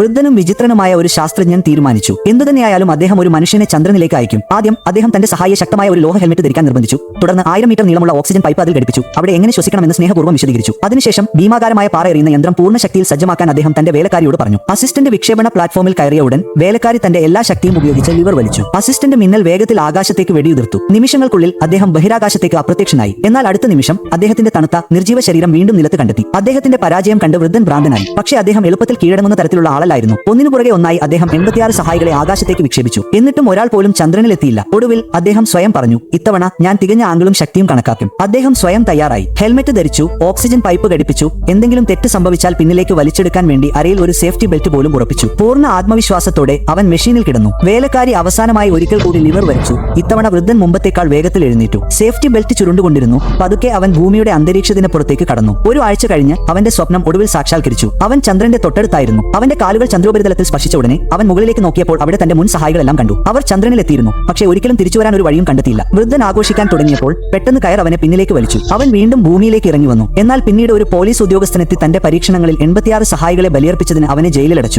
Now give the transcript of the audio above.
വൃദ്ധനും വിചിത്രനുമായ ഒരു ശാസ്ത്രജ്ഞൻ തീരുമാനിച്ചു. എന്തുതന്നെയായാലും അദ്ദേഹം ഒരു മനുഷ്യനെ ചന്ദ്രനിലേക്ക് അയക്കും. ആദ്യം അദ്ദേഹം തന്റെ സഹായ ശക്തമായ ഒരു ലോഹ ഹെൽമെറ്റ് ധരിക്കാൻ നിർബന്ധിച്ചു. തുടർന്ന് ആയിരം മീറ്റർ നീളമുള്ള ഓക്സിജൻ പൈപ്പ് അതിൽ ഘടിപ്പിച്ചു. അവിടെ എങ്ങനെ ശ്വസിക്കണമെന്ന് സ്നേഹപൂർവം വിശദീകരിച്ചു. അതിനുശേഷം ഭീമാകാരമായ പാറ എറിയുന്ന യന്ത്രം പൂർണ ശക്തിയിൽ സജ്ജമാക്കാൻ അദ്ദേഹം തന്റെ വേലക്കാരിയോട് പറഞ്ഞു. അസിസ്റ്റന്റ് വിക്ഷേപണ പ്ലാറ്റ്ഫോമിൽ കയറിയ ഉടൻ വേലക്കാരി തന്റെ എല്ലാ ശക്തിയും ഉപയോഗിച്ച് ലിവർ വലിച്ചു. അസിസ്റ്റന്റ് മിന്നൽ വേഗത്തിൽ ആകാശത്തേക്ക് വെടിയുതിർത്തു. നിമിഷങ്ങൾക്കുള്ളിൽ അദ്ദേഹം ബഹിരാകാശത്തേക്ക് അപ്രത്യക്ഷനായി. എന്നാൽ അടുത്ത നിമിഷം അദ്ദേഹത്തിന്റെ തണുത്ത നിർജീവ ശരീരം വീണ്ടും നിലത്ത് കണ്ടെത്തി. അദ്ദേഹത്തിന്റെ പരാജയം കണ്ട് വൃദ്ധൻ ഭ്രാന്തനായി. പക്ഷേ അദ്ദേഹം എളുപ്പത്തിൽ കീഴടങ്ങുന്ന തരത്തിലുള്ള ആളല്ലായിരുന്നു ഒന്നിനു പുറകെ ഒന്നായി അദ്ദേഹം എൺപത്തിയാറ് സഹായികളെ ആകാശത്തേക്ക് വിക്ഷേപിച്ചു. എന്നിട്ടും ഒരാൾ പോലും ചന്ദ്രനിലെത്തിയില്ല. ഒടുവിൽ അദ്ദേഹം സ്വയം പറഞ്ഞു ഇത്തവണ ഞാൻ തികഞ്ഞ ആംഗിളും ശക്തിയും കണക്കാക്കും. അദ്ദേഹം സ്വയം തയ്യാറായി. ഹെൽമെറ്റ് ധരിച്ചു ഓക്സിജൻ പൈപ്പ് ഘടിപ്പിച്ചു എന്തെങ്കിലും തെറ്റ് സംഭവിച്ചാൽ പിന്നിലേക്ക് വലിച്ചെടുക്കാൻ വേണ്ടി അരയിൽ ഒരു സേഫ്റ്റി ബെൽറ്റ് പോലും ഉറപ്പിച്ചു. പൂർണ ആത്മവിശ്വാസത്തോടെ അവൻ മെഷീനിൽ കിടന്നു. വേലക്കാരി അവസാനമായി ഒരിക്കൽ കൂടി ലിവർ വരച്ചു. ഇത്തവണ വൃദ്ധൻ മുമ്പത്തേക്കാൾ വേഗത്തിൽ എഴുന്നേറ്റു. സേഫ്റ്റി ബെൽറ്റ് ചുരുണ്ടുകൊണ്ടിരുന്നു. പതുക്കെ അവൻ ഭൂമിയുടെ അന്തരീക്ഷത്തിന് പുറത്തേക്ക് കടന്നു. ഒരു ആഴ്ച കഴിഞ്ഞ് അവന്റെ സ്വപ്നം ഒടുവിൽ സാക്ഷാത്കരിച്ചു. അവൻ ചന്ദ്രന്റെ തൊട്ടടുത്തായിരുന്നു. അവന്റെ കാലുകൾ ചന്ദ്രോപരിതലത്തിൽ സ്പർശിച്ച ഉടനെ അവൻ മുകളിലേക്ക് നോക്കിയപ്പോൾ അവിടെ തന്റെ മുൻ സഹായികളെല്ലാം കണ്ടു. അവർ ചന്ദ്രനിലെത്തിയിരുന്നു. പക്ഷേ ഒരിക്കലും തിരിച്ചു വരാൻ ഒരു വഴിയും കണ്ടെത്തിയില്ല. വൃദ്ധൻ ആഘോഷിക്കാൻ തുടങ്ങിയപ്പോൾ പെട്ടെന്ന് കയർ അവനെ പിന്നിലേക്ക് വലിച്ചു. അവൻ വീണ്ടും ഭൂമിയിലേക്ക് ഇറങ്ങി വന്നു. എന്നാൽ പിന്നീട് ഒരു പോലീസ് ഉദ്യോഗസ്ഥനെത്തി തന്റെ പരീക്ഷണങ്ങളിൽ എൺപത്തിയാറ് സഹായികളെ ബലിയർപ്പിച്ചതിന് അവനെ ജയിലിലടച്ചു.